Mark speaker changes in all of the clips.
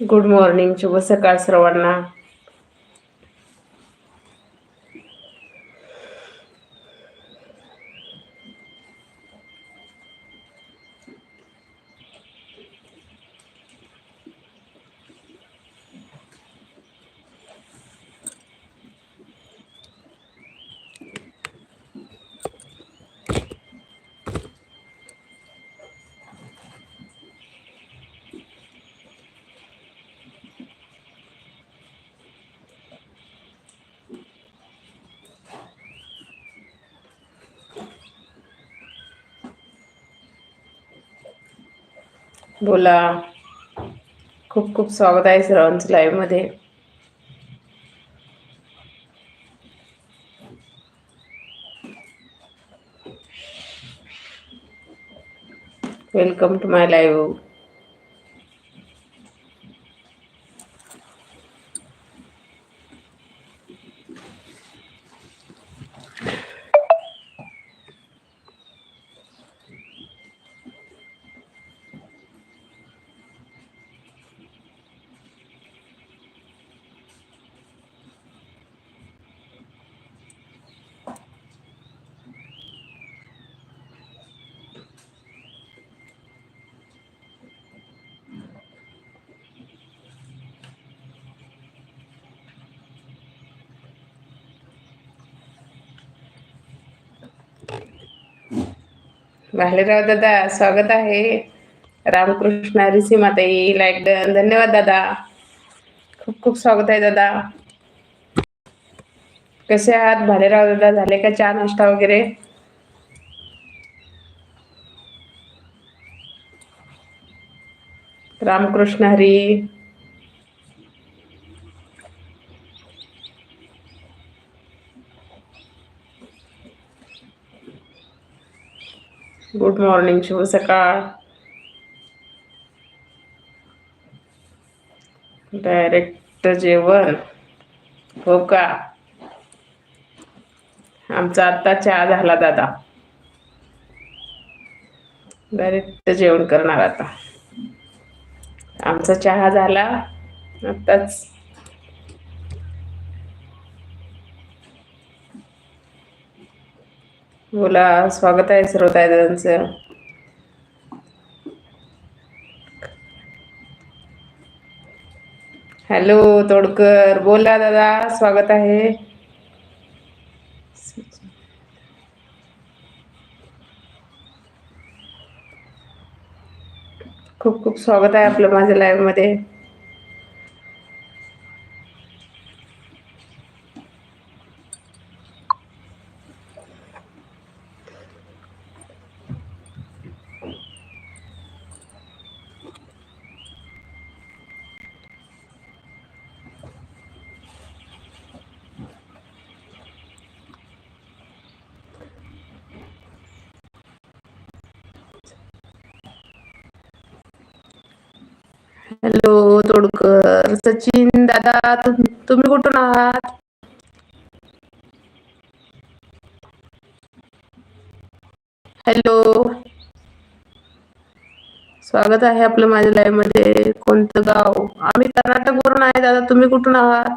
Speaker 1: Good morning शुभ सकाळ सर्वांना. बोला. खूप खूप स्वागत आहे सर्वांचं लाईव्हमध्ये welcome to my live Bhalerao दादा स्वागत आहे. रामकृष्ण हरी माताई लाईक डन धन्यवाद दादा. खूप खूप स्वागत आहे दादा. कसे आहात? भालेराव दादा झाले का चहा नाश्ता वगैरे? रामकृष्ण हरी. गुड मॉर्निंग शुभ सकाळ. डायरेक्ट जेवण. हो का? आमचा आत्ता चहा झाला दादा. डायरेक्ट जेवण करणार आता. आमचा चहा झाला आत्ताच बोला स्वागत आहे श्रोताय दादांचं हॅलो तोडकर बोला दादा स्वागत आहे. खूप खूप स्वागत आहे आपलं माझ्या लाईव्हमध्ये. हॅलो तोडकर सचिन दादा तुम तुम्ही कुठून आहात हॅलो स्वागत आहे आपलं माझ्या लाईव्ह मध्ये कोणतं गाव आम्ही कर्नाटक वरून आहे दादा तुम्ही कुठून आहात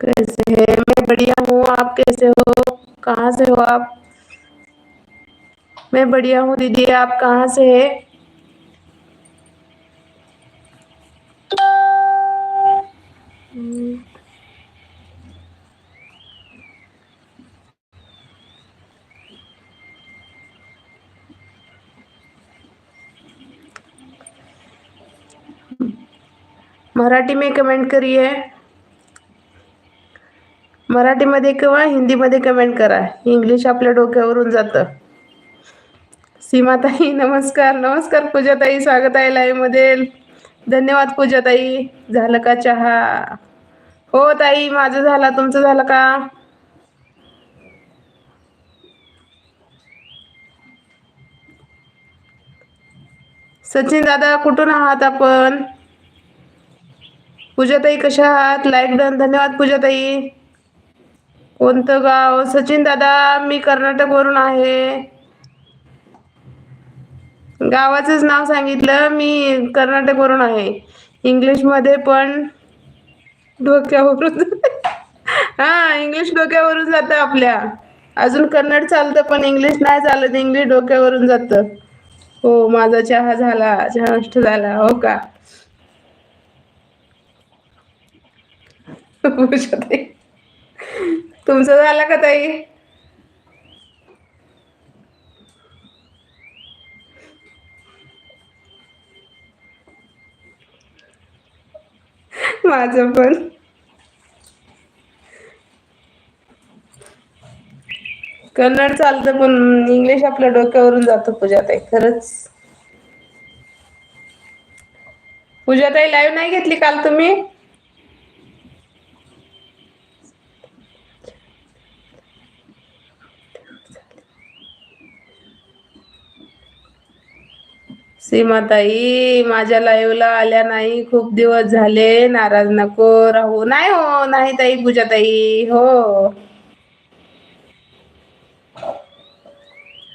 Speaker 1: कैसे है? मैं बढ़िया हूँ। आप कैसे हो? आप? मैं बढ़िया हूँ दीदी आप कहाँ से है? मराठी में कमेंट करिए। मराठीमध्ये किंवा हिंदीमध्ये कमेंट करा. इंग्लिश आपल्या डोक्यावरून जातं. सीमाताई नमस्कार. नमस्कार पूजाताई. स्वागत आहे लाईव्हमध्ये. धन्यवाद पूजाताई. झालं का चहा? हो ताई माझं झाला. तुमचं झालं का? सचिन दादा कुठून आहात आपण? पूजाताई कशा आहात? लाईक डन धन्यवाद पूजाताई. कोणतं गाव? सचिन दादा मी कर्नाटक वरून आहे. गावाचंच नाव सांगितलं मी कर्नाटक वरून आहे. इंग्लिशमध्ये पण डोक्यावरून हा इंग्लिश डोक्यावरून जात आपल्या. अजून कन्नड चालतं पण इंग्लिश नाही चालत. इंग्लिश डोक्यावरून जातं. हो माझा चहा झाला. चहा नष्ट झाला. हो का? तुमचं झालं का ताई? माझं पण. कन्नड चालतं पण इंग्लिश आपल्या डोक्यावरून जातं पूजाताई खरंच. पूजाताई लाईव्ह नाही घेतली काल तुम्ही? सीमाताई माझ्या लाईव्हला आल्या नाही. खूप दिवस झाले नाराज नको राहू. नाही हो नाही ताई पूजाताई. हो.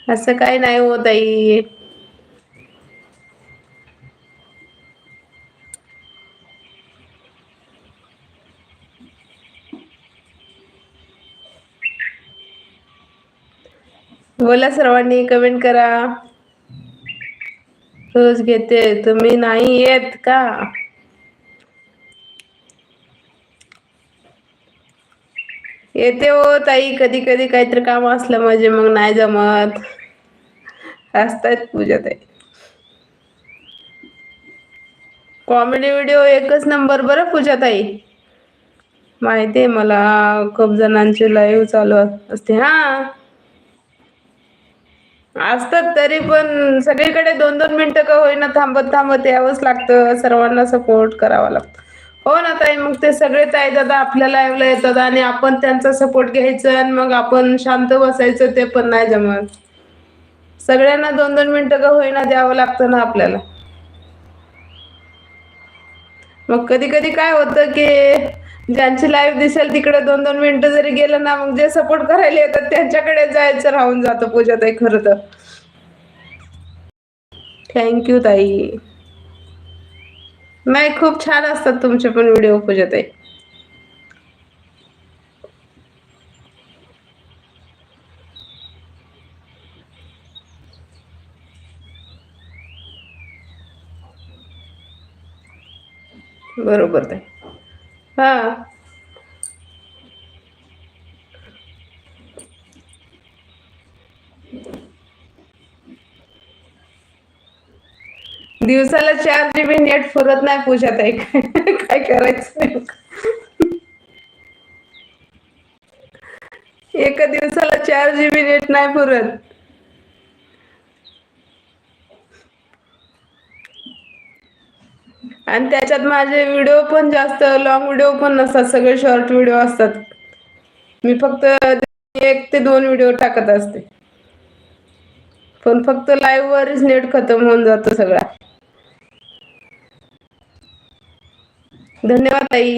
Speaker 1: असं काही नाही हो ताई. बोला सर्वांनी कमेंट करा. रोज घेते तुम्ही नाही येत का येते हो ताई कधी कधी काहीतरी काम असलं म्हणजे मग नाही जमत असतायत पूजा ताई कॉमेडी व्हिडिओ एकच नंबर बरं पूजा ताई माहिती आहे मला खूप जणांची लाईव्ह चालू असते हा असतात तरी पण सगळीकडे दोन दोन मिनिटं का होईना थांबत थांबत यावंच लागतं. सर्वांना सपोर्ट करावा लागतो. हो ना ताई मग ते सगळे ताई दादा आपल्या लाईव्हला येतात आणि आपण त्यांचा सपोर्ट घ्यायचा आणि मग आपण शांत बसायचं ते पण नाही जमत. सगळ्यांना दोन दोन मिनिटं का होईना द्यावं लागतं ना आपल्याला. मग कधी कधी काय होतं की ज्यांची लाईव्ह दिसेल तिकडे दोन दोन मिनिटं जरी गेलं ना मग जे सपोर्ट करायला येतात त्यांच्याकडे जायचं राहून जातं पूजा ताई खरं तर. थँक्यू ताई. नाही खूप छान असतात तुमचे पण व्हिडिओ पूजा ताई. बरोबर ताई. हा. दिवसाला चार जीबी नेट फुरत नाही पूजात आहे काय करायचं? एका दिवसाला चार जीबी नेट नाही पुरत. आणि त्याच्यात माझे व्हिडिओ पण जास्त लॉंग व्हिडिओ पण नसतात सगळे शॉर्ट व्हिडिओ असतात. मी फक्त एक ते दोन व्हिडिओ टाकत असते. पण फक्त लाईव्ह वरच नेट खतम होऊन जातो सगळा. धन्यवाद ताई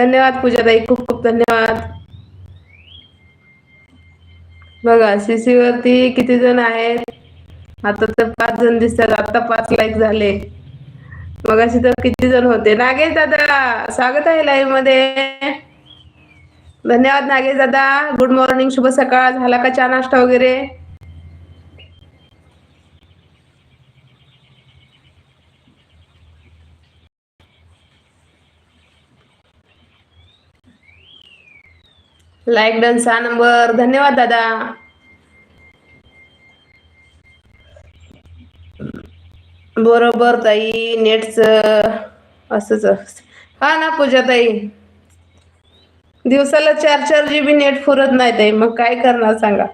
Speaker 1: धन्यवाद पूजाताई खूप खूप धन्यवाद. बघा सीसी वरती किती जण आहेत? आता तर पाच जण दिसतात आता पाच लाईक झाले. मग अशी तर किती जण होते? नागेश दादा स्वागत आहे लाईव्हमध्ये. धन्यवाद नागेश दादा. गुड मॉर्निंग शुभ सकाळ. झाला का चहा नाश्ता वगैरे? लाईक डन सहा नंबर धन्यवाद दादा. बरोबर ताई. नेटच असच हा ना पूजा ताई. दिवसाला चार चार जी बी नेट पुरत नाही ताई. मग काय करणार सांगा.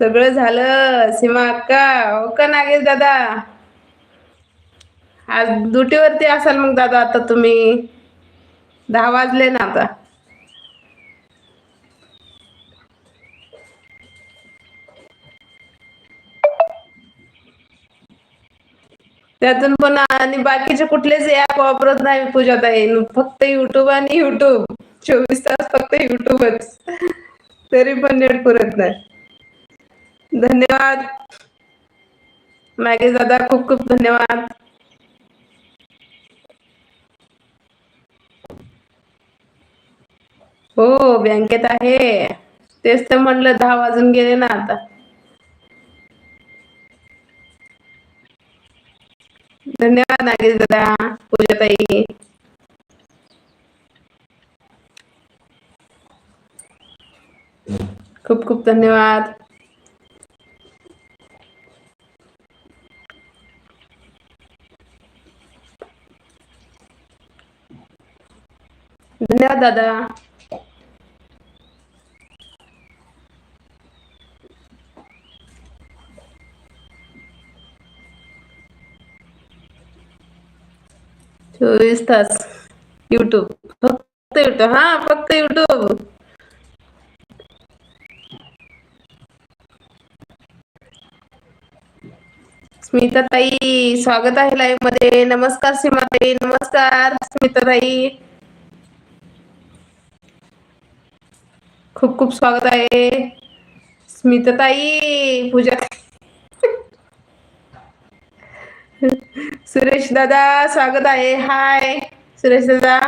Speaker 1: सगळं झालं. सीमा अक्का. हो का नागेश दादा? आज ड्युटीवरती असाल मग दादा आता तुम्ही. दहा वाजले ना आता. त्यातून पण आणि बाकीचे कुठलेच ऍप वापरत नाही पूजाताई. फक्त युट्यूब आणि युट्यूब चोवीस तास फक्त युट्यूबच तरी पण नेट पुरत नाही. धन्यवाद. मागे दादा खूप खूप धन्यवाद. हो बँकेत आहे. तेच तर म्हणलं दहा वाजून गेले ना आता. नागेश दादा पूजा ताई खूप खूप धन्यवाद धन्यवाद दादा चोवीस तास युट्यूब फक्त युट्यूब हा फक्त युट्यूब स्मिता ताई स्वागत आहे लाईव्हमध्ये. नमस्कार सीमाताई नमस्कार स्मिता ताई खूप खूप स्वागत आहे. स्मिता ताई पूजा. सुरेश दादा स्वागत आहे. हाय सुरेश दादा.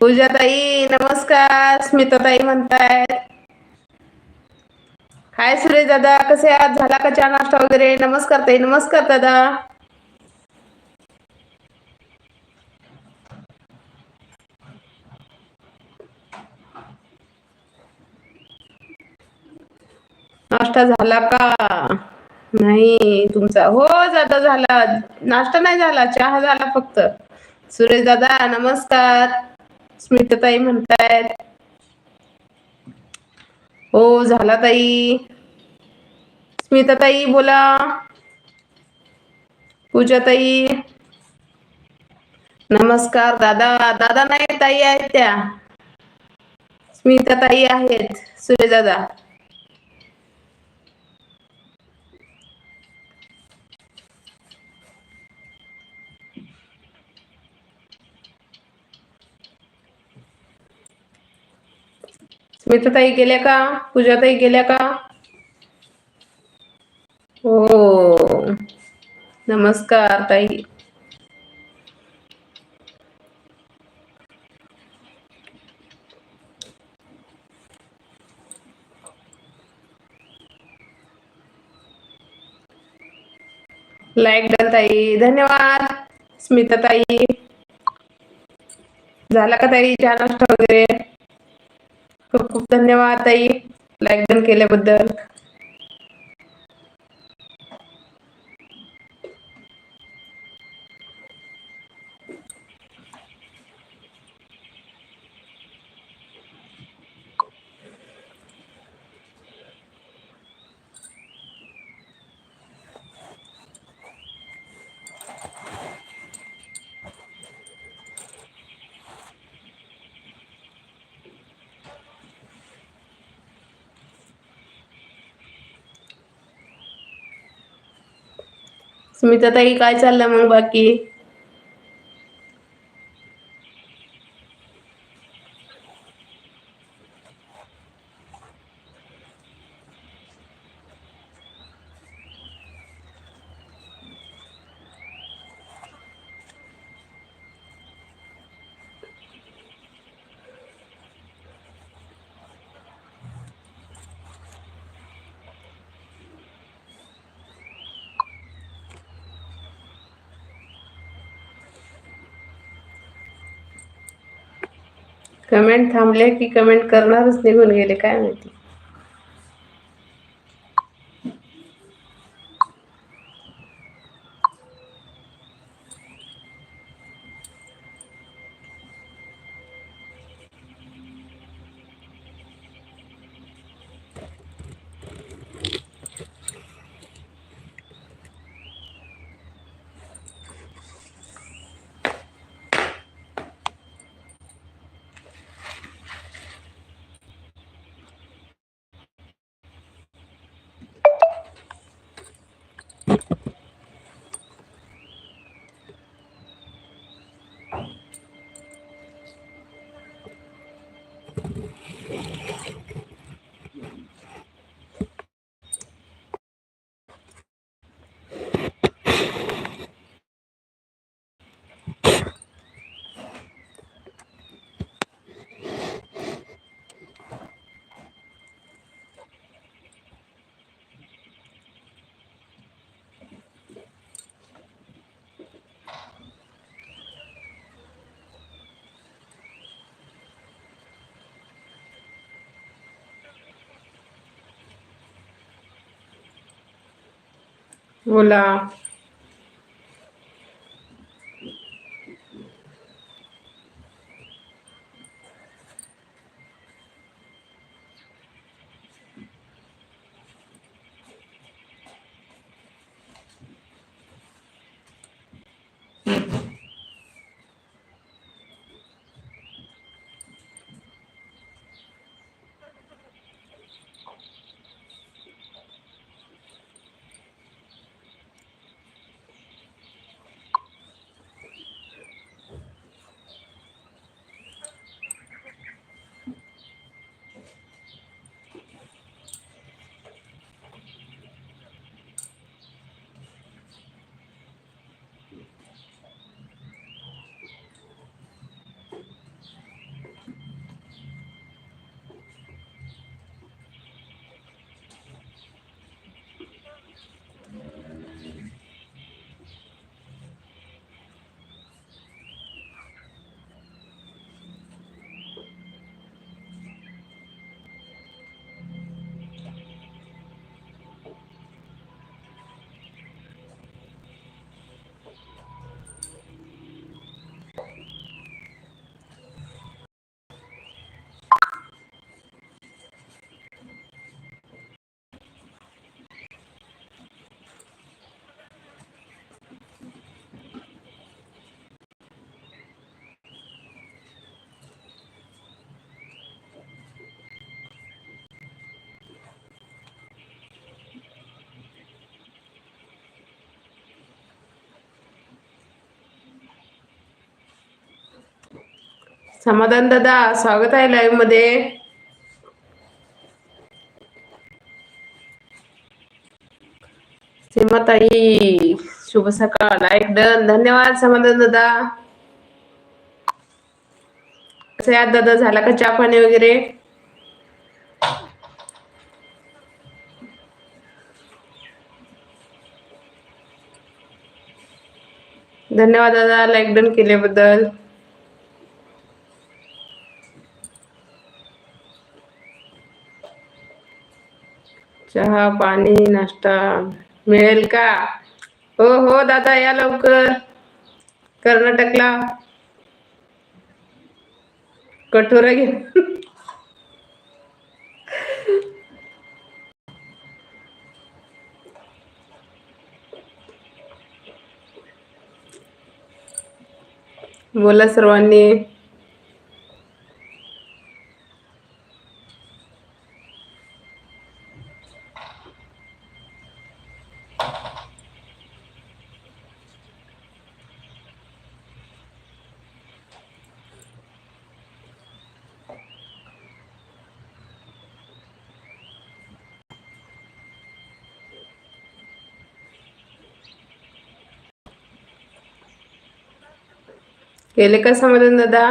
Speaker 1: पूजा ताई नमस्कार. स्मिता ताई म्हणतायत. हाय सुरेश दादा. कसे आहात? झाला का चहा नाश्ता वगैरे? नमस्कार ताई. नमस्कार दादा. नाश्ता झाला का? नाही तुमचा हो दादा झाला. नाश्ता नाही झाला चहा झाला फक्त. सुरेश दादा नमस्कार. स्मिताताई म्हणतायत. हो झाला ताई. स्मिताताई बोला. पूजाताई. नमस्कार दादा. दादा नाही ताई आहेत त्या. स्मिताताई आहेत सुरेश दादा. स्मिताताई गेल्या का? पूजाताई गेल्या का? हो. नमस्कार ताई. लाईक डन ताई. धन्यवाद. स्मिता ताई झाला का ताई चहा नाश्ता वगैरे? खूप धन्यवाद ताई. लाईक डन केल्याबद्दल. स्मिता ताई काय चाललं मग बाकी? कमेंट थांबले की कमेंट करणारच निघून गेले काय माहिती. बोला समाधान दादा स्वागत आहे लाईव्हमध्ये. सीमाताई शुभ सकाळ. Like done. धन्यवाद समाधान दादा. कसे आहात दादा? झाला का चहा पाणी वगैरे? धन्यवाद दादा लाईक डन केल्याबद्दल. चहा पाणी नाश्ता. मिळेल का? हो हो दादा या लवकर. कर्नाटकला. कठोरा घे. बोला सर्वांनी. केले का समाधान दादा?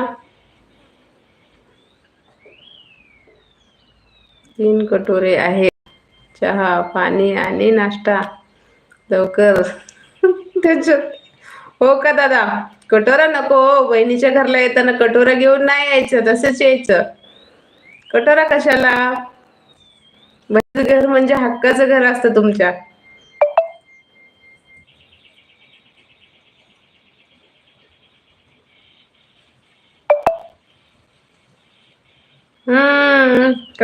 Speaker 1: तीन कटोरे आहे चहा पाणी आणि नाश्ता. लवकर. त्याच्यात हो का दादा? कटोरा नको हो. बहिणीच्या घरला येताना कटोरा घेऊन नाही यायचं. तसंच यायचं. कटोरा कशाला? घर म्हणजे हक्काचं घर असतं तुमच्या.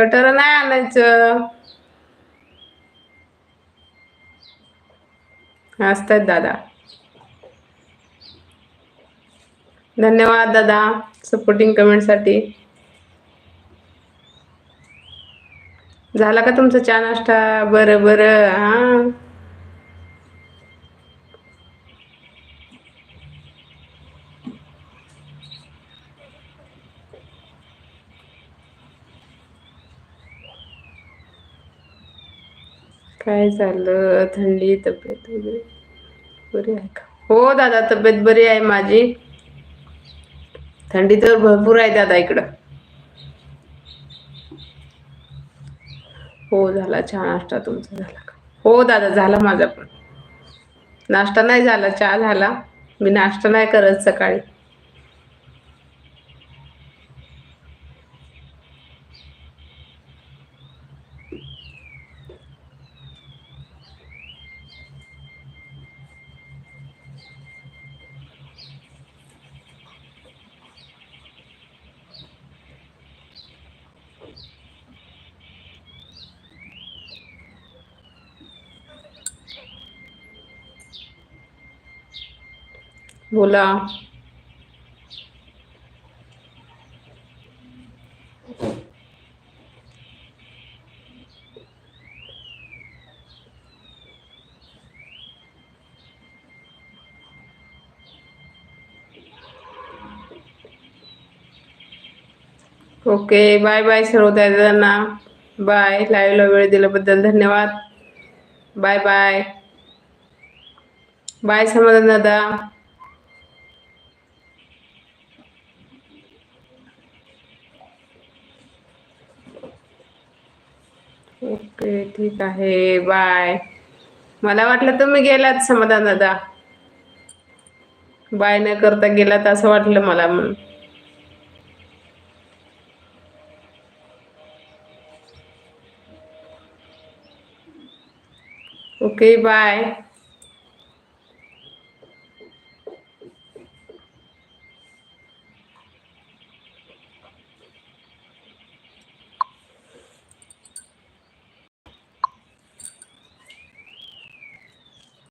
Speaker 1: हम्म नाही आणायचं. असतात दादा. धन्यवाद दादा सपोर्टिंग कमेंटसाठी झाला का तुमचा चहा नाश्ता? बरं बरं. हा. काय झालं? थंडी तब्येत वगैरे बरी आहे का? हो दादा तब्येत बरी आहे माझी. थंडी तर भरपूर आहे दादा इकडं. हो झाला चहा नाश्ता तुमचा झाला का? हो दादा झाला माझा पण. नाश्ता नाही झाला चहा झाला. मी नाश्ता नाही करत सकाळी. बोला. ओके बाय बाय सर्व दादांना. बाय लाईव्हला वेळ दिल्याबद्दल धन्यवाद. Bye bye. बाय समाधान दादा. ओके ठीक आहे. बाय मला वाटलं तुम्ही गेलात समाधान दादा. बाय न करता गेलात असं वाटलं मला म्हणून. Okay bye